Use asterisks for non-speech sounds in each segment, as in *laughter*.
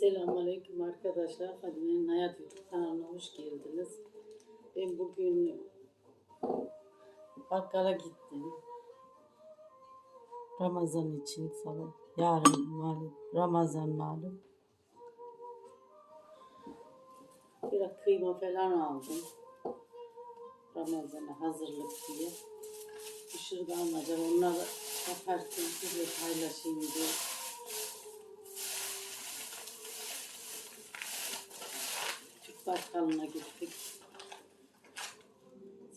Selamünaleyküm arkadaşlar. Fadime'nin Hayat YouTube kanalına hoş geldiniz. Ben bugün bakkala gittim. Ramazan için sabah. Yarın malum. Ramazan malum. Biraz kıyma falan aldım. Ramazan'a hazırlık diye. Dışarıda almayacağım. Onları yaparken size paylaşayım diye. Bakkalına gittik.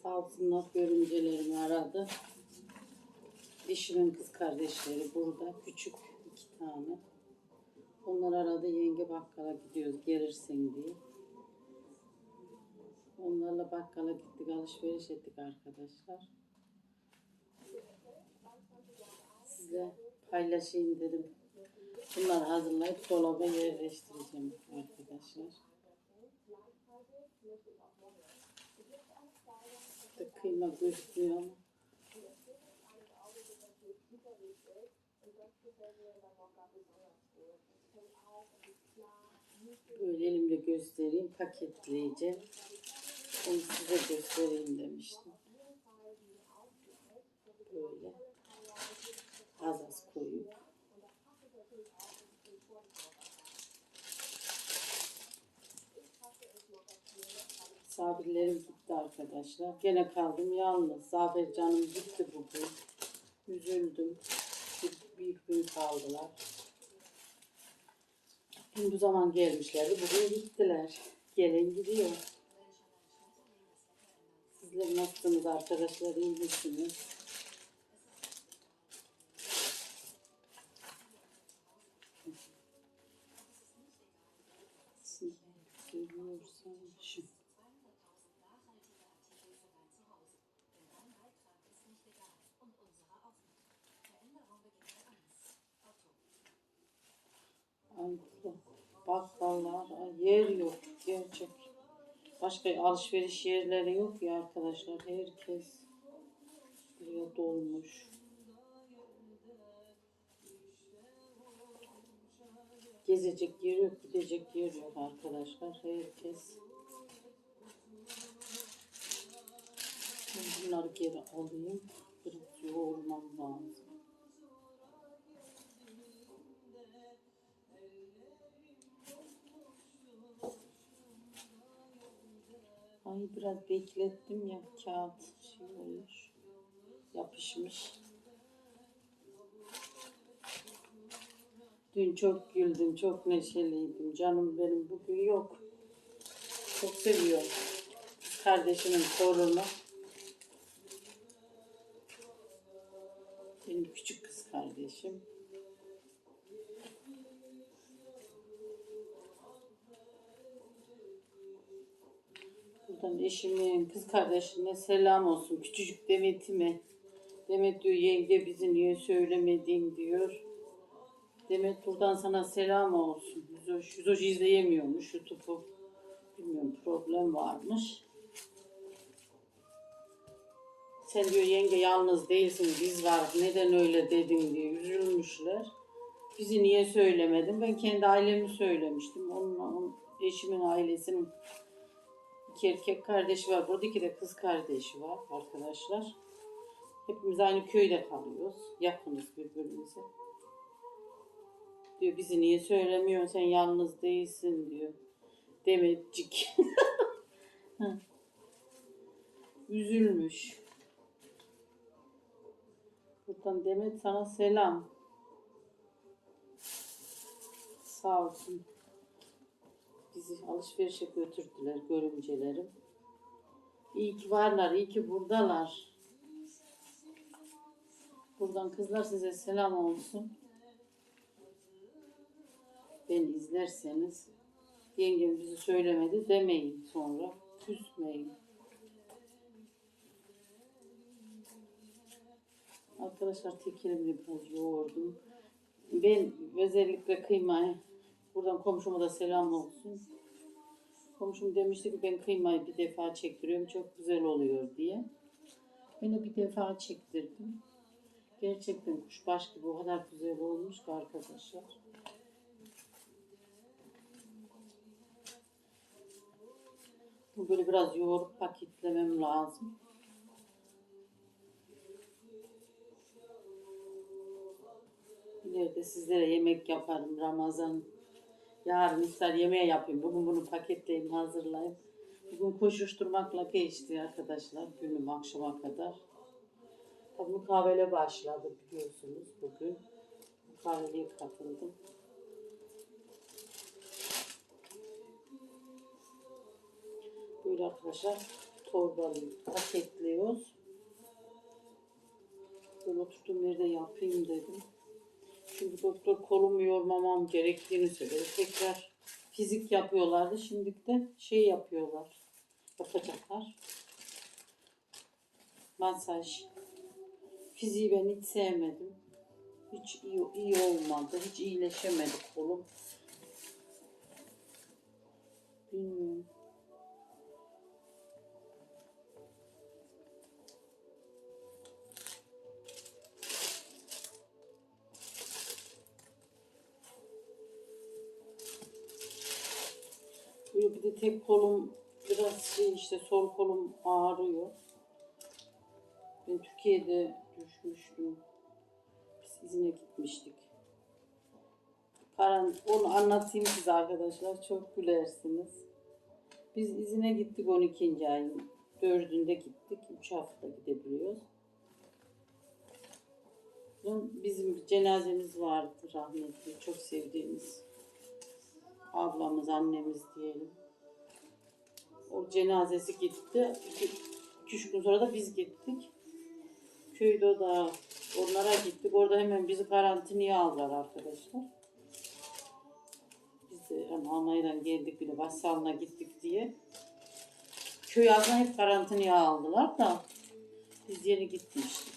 Sağ olsunlar görümcelerimi aradı. Eşimin kız kardeşleri burada. Küçük iki tane. Onlar aradı yenge bakkala gidiyoruz gelirsin diye. Onlarla bakkala gittik alışveriş ettik arkadaşlar. Sizle paylaşayım dedim. Bunları hazırlayıp dolaba yerleştireceğim arkadaşlar. İşte kıyma gözüküyor ama. Böyle elimle göstereyim, paketleyeceğim. Onu size göstereyim demiştim. Böyle az az koyup. Misafirlerim gitti arkadaşlar. Gene kaldım yalnız. Zafer canım gitti bugün. Üzüldüm. Bir, gün kaldılar. Dün bu zaman gelmişlerdi. Bugün gittiler. Gelen gidiyor. Sizler nasılsınız arkadaşlar? İyi misiniz? Siz görüyorsanız şu. Ay, bakkallar, ay, yer yok gerçek. Başka alışveriş yerleri yok ya arkadaşlar. Herkes buraya dolmuş. Gezecek yer yok, gidecek yer yok arkadaşlar. Herkes bunları geri alayım. Biraz yoğurmam lazım. Ay biraz beklettim ya kağıt şey olmuş. Yapışmış. Dün çok güldüm, çok neşeliydim. Canım benim bugün yok. Çok seviyorum. Kardeşimin torunu. Benim küçük kız kardeşim. Buradan eşimin kız kardeşine selam olsun. Küçücük Demet'ime. Demet diyor yenge bizi niye söylemedin diyor. Demet buradan sana selam olsun. Yüzoş, Yüzoş izleyemiyormuş YouTube'u. Bilmiyorum problem varmış. Sen diyor yenge yalnız değilsin biz var neden öyle dedin diye üzülmüşler. Bizi niye söylemedin? Ben kendi ailemi söylemiştim. Onun, onun eşimin ailesinin iki erkek kardeşi var. Burada iki de kız kardeşi var arkadaşlar. Hepimiz aynı köyde kalıyoruz. Yakınız birbirimize. Diyor bizi niye söylemiyorsun sen yalnız değilsin diyor. Demetcik. *laughs* Üzülmüş. Buradan Demet sana selam. Sağ olsun. Bizi alışverişe götürdüler görümcelerim. İyi ki varlar, iyi ki buradalar. Buradan kızlar size selam olsun. Ben izlerseniz yengem bizi söylemedi demeyin sonra. Küsmeyin. Arkadaşlar tek elimle biraz yoğurdum. Ben özellikle kıymayı Buradan komşuma da selam olsun. Komşum demişti ki ben kıymayı bir defa çektiriyorum çok güzel oluyor diye. Ben de bir defa çektirdim. Gerçekten kuşbaş gibi o kadar güzel olmuş ki arkadaşlar. Bu böyle biraz yoğurup paketlemem lazım. İleride sizlere yemek yaparım Ramazan Yarın iftar yemeği yapayım. Bugün bunu paketleyeyim, hazırlayayım. Bugün koşuşturmakla geçti arkadaşlar günüm akşama kadar. Tabii mukavele başladı biliyorsunuz bugün. Mukaveleye katıldım. Böyle arkadaşlar torbalıyı paketliyoruz. Böyle oturduğum yerde yapayım dedim. Çünkü doktor kolumu yormamam gerektiğini söyledi. Tekrar fizik yapıyorlardı. Şimdi de şey yapıyorlar. Yapacaklar. Masaj. Fiziği ben hiç sevmedim. Hiç iyi, iyi olmadı. Hiç iyileşemedi kolum. Bilmiyorum. Bir de tek kolum biraz şey işte sol kolum ağrıyor. Ben Türkiye'de düşmüştüm. Biz izine gitmiştik. Karan, onu anlatayım size arkadaşlar. Çok gülersiniz. Biz izine gittik 12. ayın 4'ünde gittik. 3 hafta gidebiliyoruz. Bizim cenazemiz vardı rahmetli. Çok sevdiğimiz ablamız, annemiz diyelim. O cenazesi gitti. 2-3 gün sonra da biz gittik. Köyde o da onlara gittik. Orada hemen bizi karantinaya aldılar arkadaşlar. Biz de yani Almanya'dan geldik bile Vassal'ına gittik diye. Köy aslında hep karantinaya aldılar da biz yeni gitmiştik.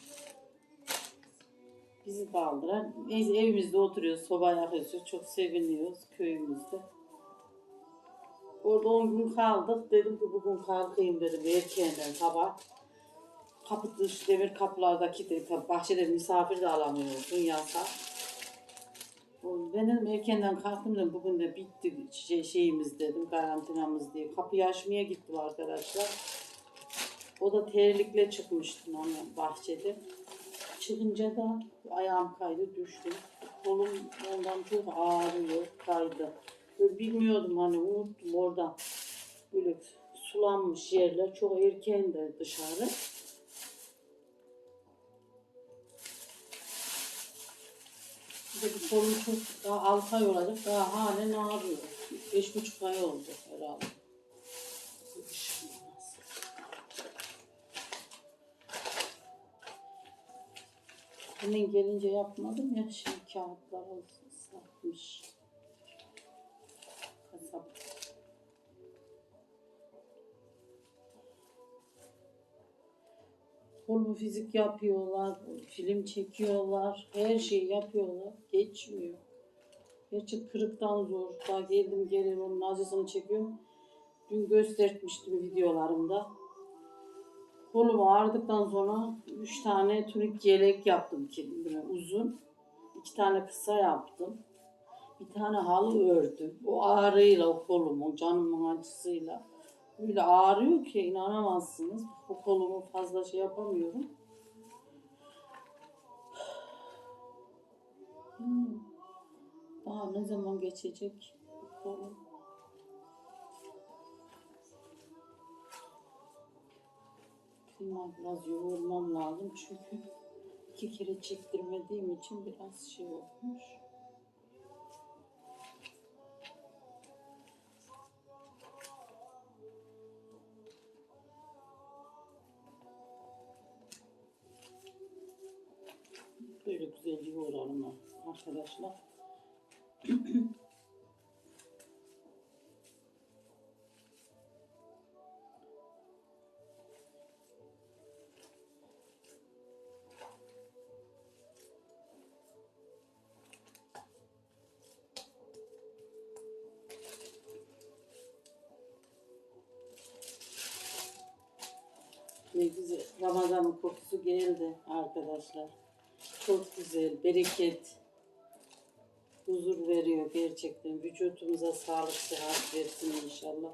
Bizi de aldılar. Neyse evimizde oturuyoruz, soba yakıyoruz. Çok seviniyoruz köyümüzde. Orada 10 gün kaldık. Dedim ki bugün kalkayım dedim erkenden sabah. Kapı dış demir kapılardaki de tabii bahçede misafir de alamıyordun yasak. Ben dedim erkenden kalktım dedim bugün de bitti şey, şeyimiz dedim karantinamız diye. Kapıyı açmaya gittim arkadaşlar. O da terlikle çıkmıştım hani bahçede. Çıkınca da ayağım kaydı düştüm. Kolum ondan çok ağrıyor kaydı. Böyle bilmiyordum hani unuttum orada. Böyle sulanmış yerler çok erken de dışarı. Bir de kolum çok daha 6 ay olacak. Daha halen ağrıyor. Beş buçuk ay oldu herhalde. Hemen gelince yapmadım ya. Şimdi kağıtlar ıslatmış. Kasap. Kolumu fizik yapıyorlar, film çekiyorlar, her şeyi yapıyorlar. Geçmiyor. Gerçi kırıktan zor. Daha geldim gelin onun acısını çekiyorum. Dün göstermiştim videolarımda. Kolum ağrıdıktan sonra üç tane tunik yelek yaptım kendime uzun. iki tane kısa yaptım. Bir tane halı ördüm. O ağrıyla o kolumu, canımın acısıyla. Öyle ağrıyor ki inanamazsınız. O kolumu fazla şey yapamıyorum. Hmm. Ne zaman geçecek bu kolum? Biraz yoğurmam lazım çünkü iki kere çektirmediğim için biraz şey olmuş. Yoğuralım arkadaşlar. Ne güzel. Ramazan'ın kokusu geldi arkadaşlar. Çok güzel. Bereket. Huzur veriyor gerçekten. Vücudumuza sağlık, sıhhat versin inşallah.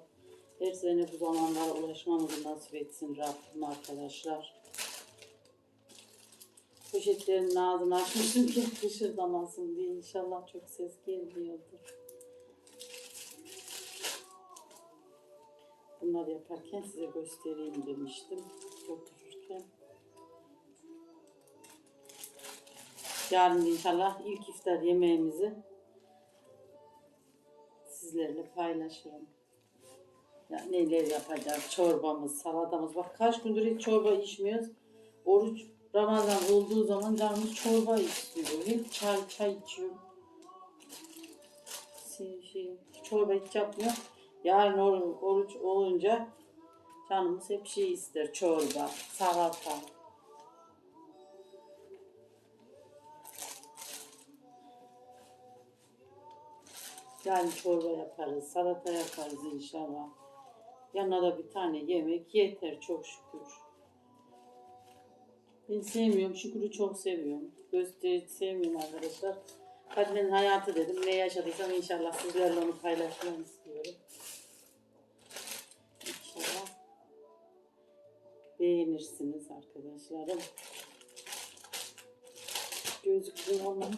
Her sene bu zamanlara ulaşmamızı nasip etsin Rabbim arkadaşlar. Poşetlerin ağzını açmışım ki *laughs* hışırdamasın diye inşallah çok ses gelmiyordur. Bunları yaparken size göstereyim demiştim otururken. Yarın inşallah ilk iftar yemeğimizi sizlerle paylaşırım. Ya neler yapacağız? Çorbamız, salatamız. Bak kaç gündür hiç çorba içmiyoruz. Oruç Ramazan olduğu zaman canımız çorba istiyor. Hep çay çay içiyorum. Şey, şey, çorba hiç yapmıyor. Yarın oruç olunca canımız hep şey ister. Çorba, salata. Yani çorba yaparız, salata yaparız inşallah. Yanına da bir tane yemek yeter çok şükür. Ben sevmiyorum, şükürü çok seviyorum. Gösteri sevmiyorum arkadaşlar. Kadının hayatı dedim. Ne yaşadıysam inşallah sizlerle onu paylaşmak istiyorum. İnşallah beğenirsiniz arkadaşlarım. Gözlüklü olmalı.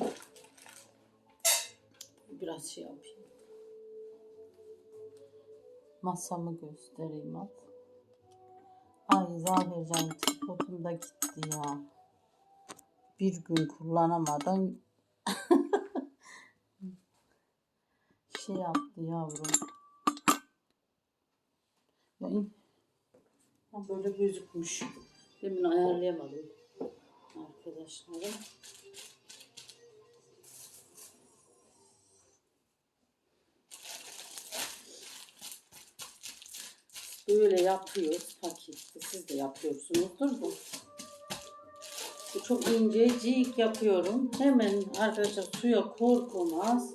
Biraz şey yapayım. Masamı göstereyim az. Ay Zahircan tripodum da gitti ya. Bir gün kullanamadan *laughs* şey yaptı yavrum. Ya in- Ha, böyle gözükmüş. Demin ayarlayamadım. Arkadaşlarım. Böyle yapıyoruz pakette. Siz de yapıyorsunuzdur. Bu çok incecik yapıyorum. Hemen arkadaşlar suya korkmaz.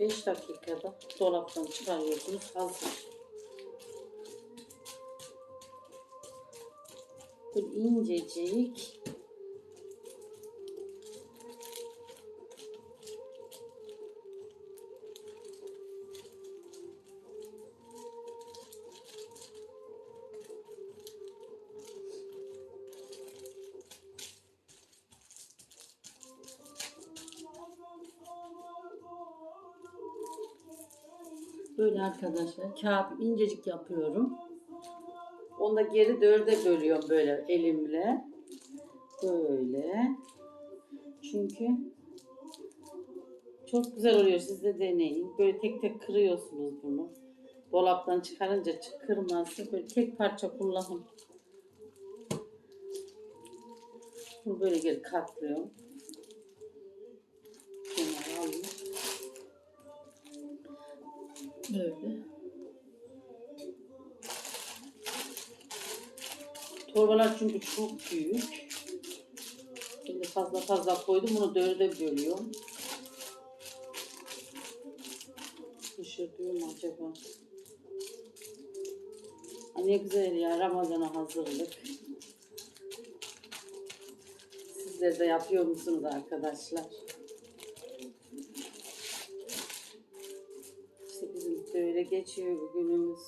5 dakikada dolaptan çıkarıyorsunuz. Hazır. Böyle incecik. Arkadaşlar kağıt incecik yapıyorum. Onu da geri dörde bölüyorum böyle elimle. Böyle. Çünkü çok güzel oluyor. Siz de deneyin. Böyle tek tek kırıyorsunuz bunu. Dolaptan çıkarınca çık- kırmazsa böyle tek parça kullanın. Bunu böyle geri katlıyorum. Böyle. Torbalar çünkü çok büyük. Şimdi fazla fazla koydum. Bunu dörde bölüyorum. Düşürdüğüm acaba. Ay ne güzel ya Ramazan'a hazırlık. Sizler de yapıyor musunuz arkadaşlar? Böyle geçiyor bugünümüz.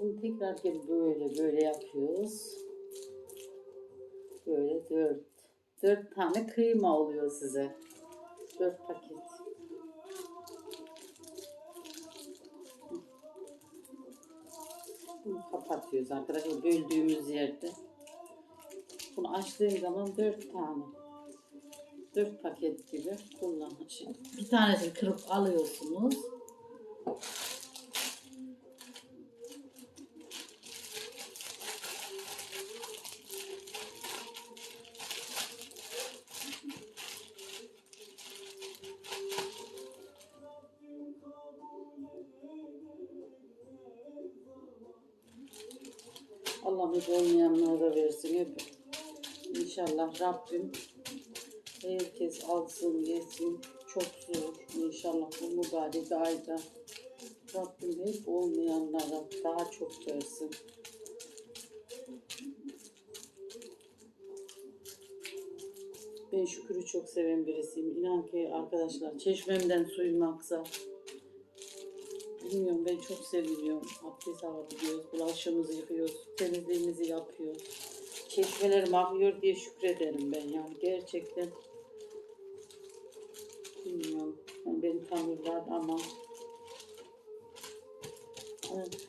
Bunu tekrar geri böyle böyle yapıyoruz. Böyle dört. Dört tane kıyma oluyor size. Dört paket. Bunu kapatıyoruz arkadaşlar böldüğümüz yerde. Bunu açtığım zaman dört tane. Dört paket gibi kullanın. Bir tanesini kırıp alıyorsunuz. Rabbim herkes alsın yesin. Çok zor. İnşallah bu mübarek ayda Rabbim hep olmayanlara daha çok versin. Ben şükürü çok seven birisiyim. İnan ki arkadaşlar çeşmemden suyum aksa. Bilmiyorum ben çok seviyorum. Abdest alabiliyoruz, bulaşığımızı yıkıyoruz, temizliğimizi yapıyoruz. Çeşmelerim akıyor diye şükrederim ben yani gerçekten. Bilmiyorum. Yani beni tanırlar ama Evet.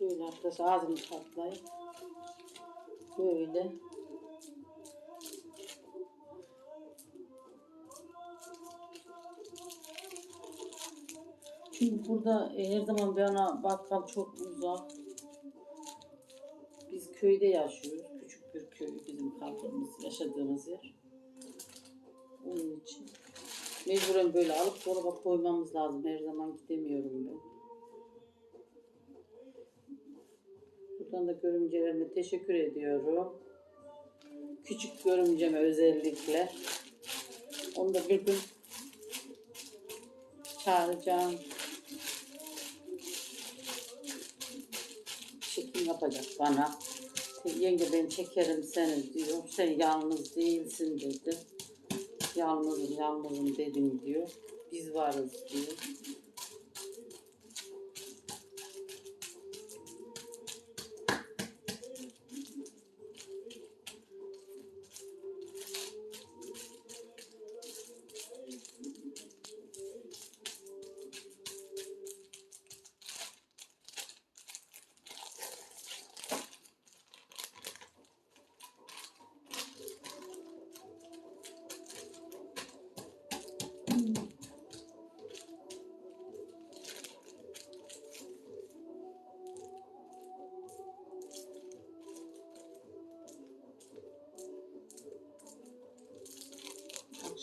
Böyle arkadaşlar ağzımı katlayıp böyle Çünkü burada e, her zaman bana bakkal çok uzak. Biz köyde yaşıyoruz. Küçük bir köy bizim kaldığımız, yaşadığımız yer. Onun için. Mecburen böyle alıp dolaba koymamız lazım. Her zaman gidemiyorum ben. Buradan da görümcelerime teşekkür ediyorum. Küçük görümceme özellikle. Onu da bir gün çağıracağım. Yapacak bana. Yenge ben çekerim seni diyor. Sen yalnız değilsin dedi. Yalnızım yalnızım dedim diyor. Biz varız diyor.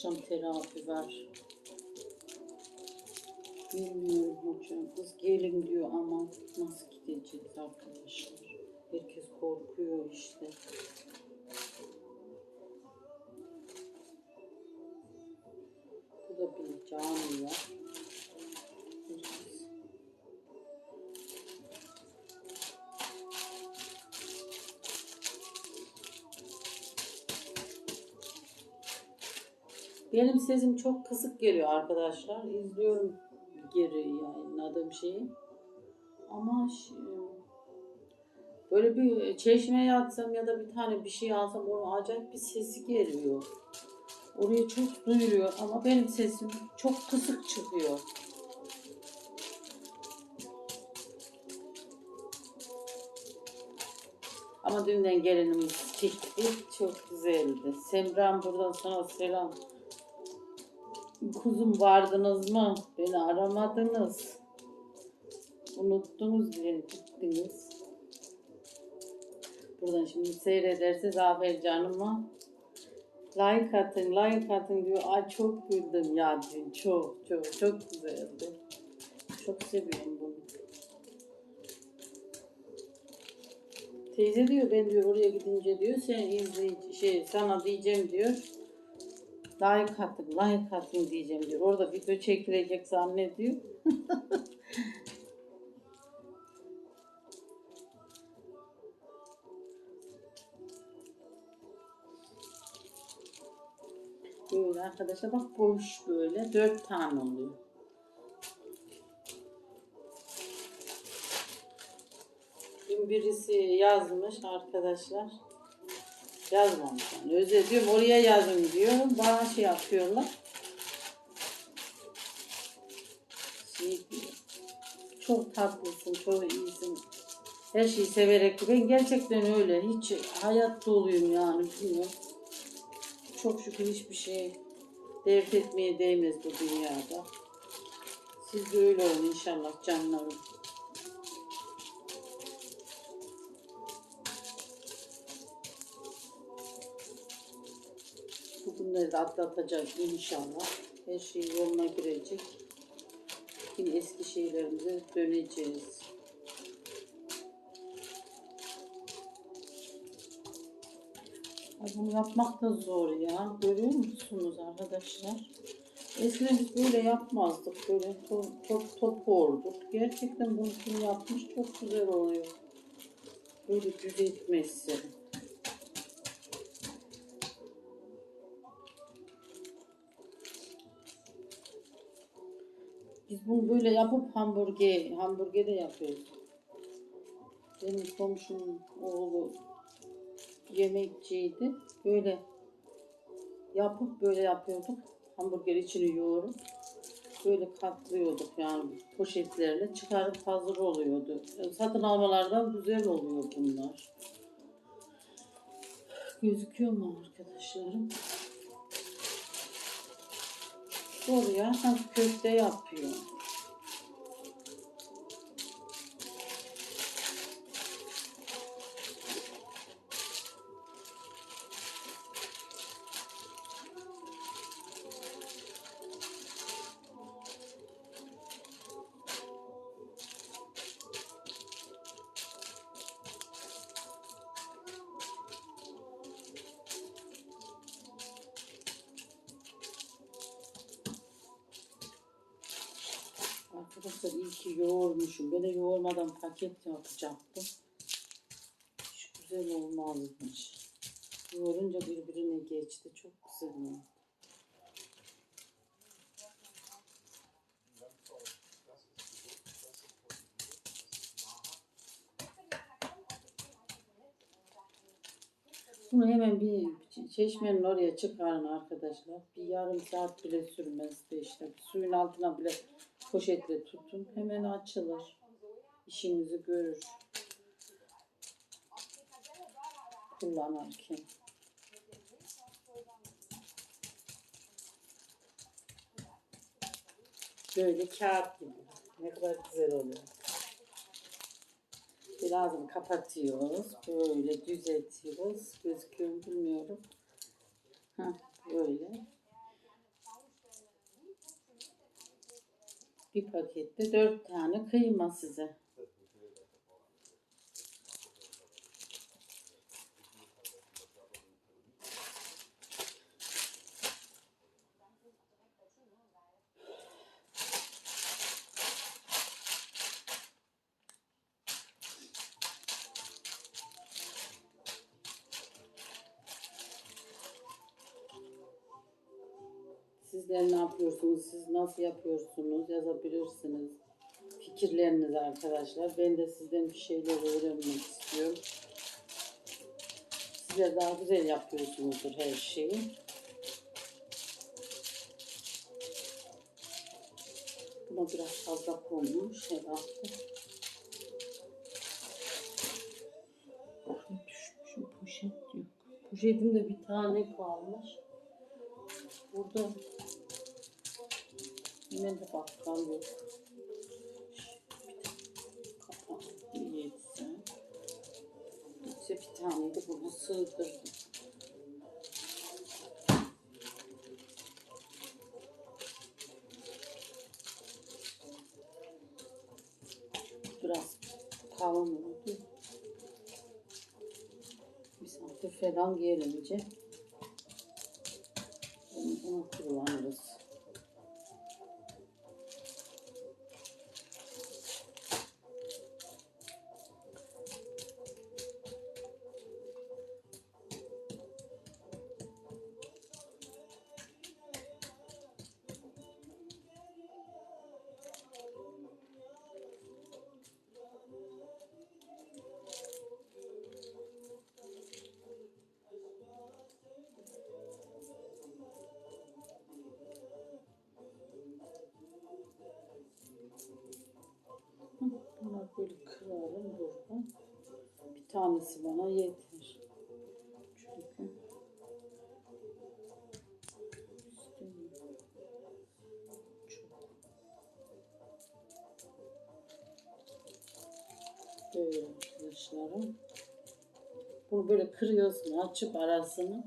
Akşam terapi var. Bilmiyorum hocam. Kız gelin diyor ama nasıl gideceğiz arkadaşlar? Herkes korkuyor işte. Burada bir cami Benim sesim çok kısık geliyor arkadaşlar. İzliyorum geri yayınladığım şeyi. Ama böyle bir çeşmeye yatsam ya da bir tane bir şey alsam onun acayip bir sesi geliyor. Oraya çok duyuluyor ama benim sesim çok kısık çıkıyor. Ama dünden gelinimiz çıktı. Çok güzeldi. Semran buradan sana selam. Kuzum vardınız mı? Beni aramadınız. Unuttunuz beni gittiniz. Buradan şimdi seyrederse Zafer canıma like atın, like atın diyor. Ay çok güldüm ya dün. Çok çok çok güzeldi. Çok seviyorum bunu. Teyze diyor ben diyor oraya gidince diyor sen izleyici şey sana diyeceğim diyor. Like atın, like atın diyeceğim diyor. Orada video çekilecek zannediyor. *laughs* Böyle arkadaşlar bak boş böyle dört tane oluyor. Dün birisi yazmış arkadaşlar. Yazmamış yani. Özel oraya yazın diyorum. Bana şey yapıyorlar. Şey diyor. Çok tatlısın, çok iyisin. Her şeyi severek. Ben gerçekten öyle. Hiç hayat doluyum yani. Bilmiyorum. Çok şükür hiçbir şey dert etmeye değmez bu dünyada. Siz de öyle olun inşallah canlarım. Bugünleri de atlatacak inşallah. Her şey yoluna girecek. Yine eski şeylerimize döneceğiz. Ay bunu yapmak da zor ya. Görüyor musunuz arkadaşlar? Eskiden biz böyle yapmazdık. Böyle top top, top orduk. Gerçekten bunu kim yapmış çok güzel oluyor. Böyle düz Biz bunu böyle yapıp hamburger, hamburger de yapıyoruz. Benim komşumun oğlu yemekçiydi. Böyle yapıp böyle yapıyorduk. Hamburger içini yoğurup böyle katlıyorduk yani poşetlerle çıkarıp hazır oluyordu. Satın almalardan güzel oluyor bunlar. Gözüküyor mu arkadaşlarım? Oraya sanki köfte yapıyor. Arkadaşlar iyi ki yoğurmuşum. De yoğurmadan paket yapacaktım. Hiç güzel olmazmış. Yoğurunca birbirine geçti. Çok güzel oldu. Bunu hemen bir çeşmenin oraya çıkarın arkadaşlar. Bir yarım saat bile sürmez beşte. Suyun altına bile poşetle tutun. Hemen açılır. İşinizi görür. Kullanırken. Böyle kağıt gibi. Ne kadar güzel oluyor. Birazını kapatıyoruz. Böyle düzeltiyoruz. Gözüküyor mu bilmiyorum. Heh, böyle. Bir pakette dört tane kıyma size. Yapıyorsunuz? Siz nasıl yapıyorsunuz? Yazabilirsiniz. Fikirleriniz arkadaşlar. Ben de sizden bir şeyler öğrenmek istiyorum. Sizler daha güzel yapıyorsunuzdur her şeyi. Buna biraz fazla konmuş herhalde. Ne düşmüşüm poşet yok. Poşetimde bir tane kalmış. Burada yine de bakkal yok. Kapak yetse. Yetse bir tane de bunu sığdırdım. Biraz kalın oldu. Misafir falan gelince bunu kullanırız. Tanesi bana yeter. Çünkü. Böyle arkadaşlarım. Bunu böyle kırıyorsun açıp arasını.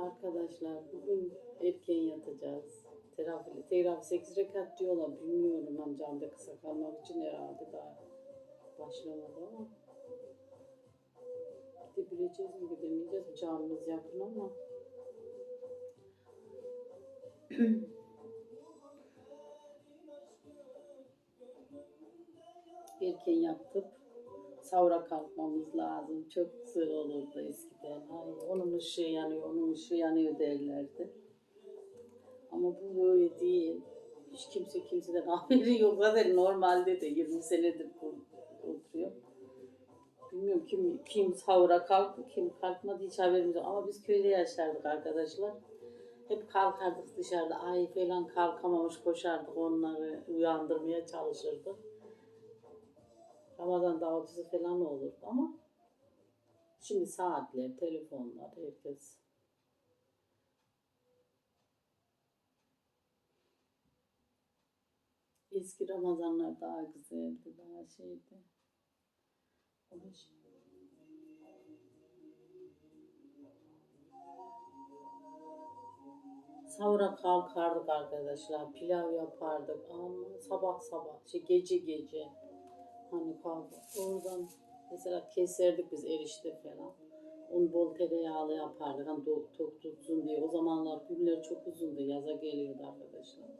Arkadaşlar. Bugün erken yatacağız. Teravih, teravih 8 rekat diyorlar. Bilmiyorum amcamda kısa kalmak için herhalde daha başlamadı ama. Gidebileceğiz mi gidemeyeceğiz mi? Camimiz yakın ama. *clears throat* erken yatıp savra kalkmamız lazım. Çok sığ olurdu eskiden. Ay, onun ışığı yanıyor, onun ışığı yanıyor derlerdi. Ama bu böyle değil. Hiç kimse kimseden *laughs* haberi yok. Zaten normalde de 20 senedir oturuyor. Bilmiyorum kim kim savra kalktı, kim kalkmadı hiç haberimiz yok. Ama biz köyde yaşardık arkadaşlar. Hep kalkardık dışarıda. Ay falan kalkamamış koşardık onları uyandırmaya çalışırdık. Ramazan davetizi falan olurdu ama şimdi saatler, telefonlar, herkes. Eski Ramazanlar daha güzeldi, daha şeydi. Ama şimdi- Sahura kalkardık arkadaşlar, pilav yapardık. Ama sabah sabah, şey gece gece hani kalk oradan mesela keserdik biz erişte falan. Onu bol tereyağlı yapardık hani tok, tok tutsun diye. O zamanlar günler çok uzundu, yaza geliyordu arkadaşlar.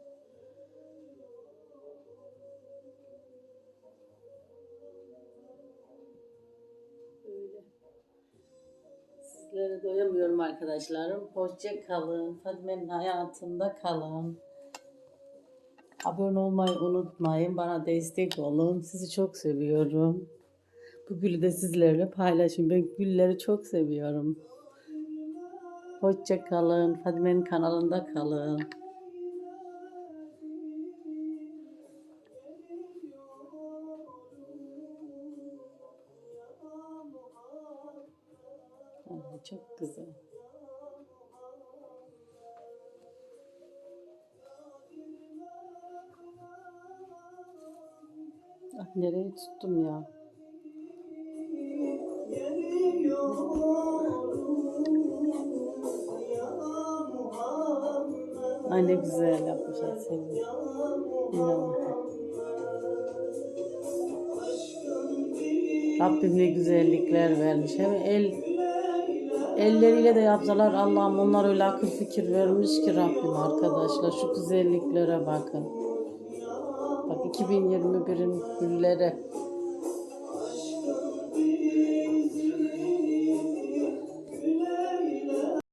Öyle. Sizlere doyamıyorum arkadaşlarım. Hoşça kalın. Fadime'nin hayatında kalın. Abone olmayı unutmayın. Bana destek olun. Sizi çok seviyorum. Bu gülü de sizlerle paylaşın. Ben gülleri çok seviyorum. Hoşça kalın. Fadime'nin kanalında kalın. Çok güzel. Nereye tuttum ya? Ay ne güzel yapmışlar. İnan. Rabbim ne güzellikler vermiş. Hem el elleriyle de yapsalar Allah'ım onlar öyle akıl fikir vermiş ki Rabbim arkadaşlar. Şu güzelliklere bakın. Bak 2021'in gülleri.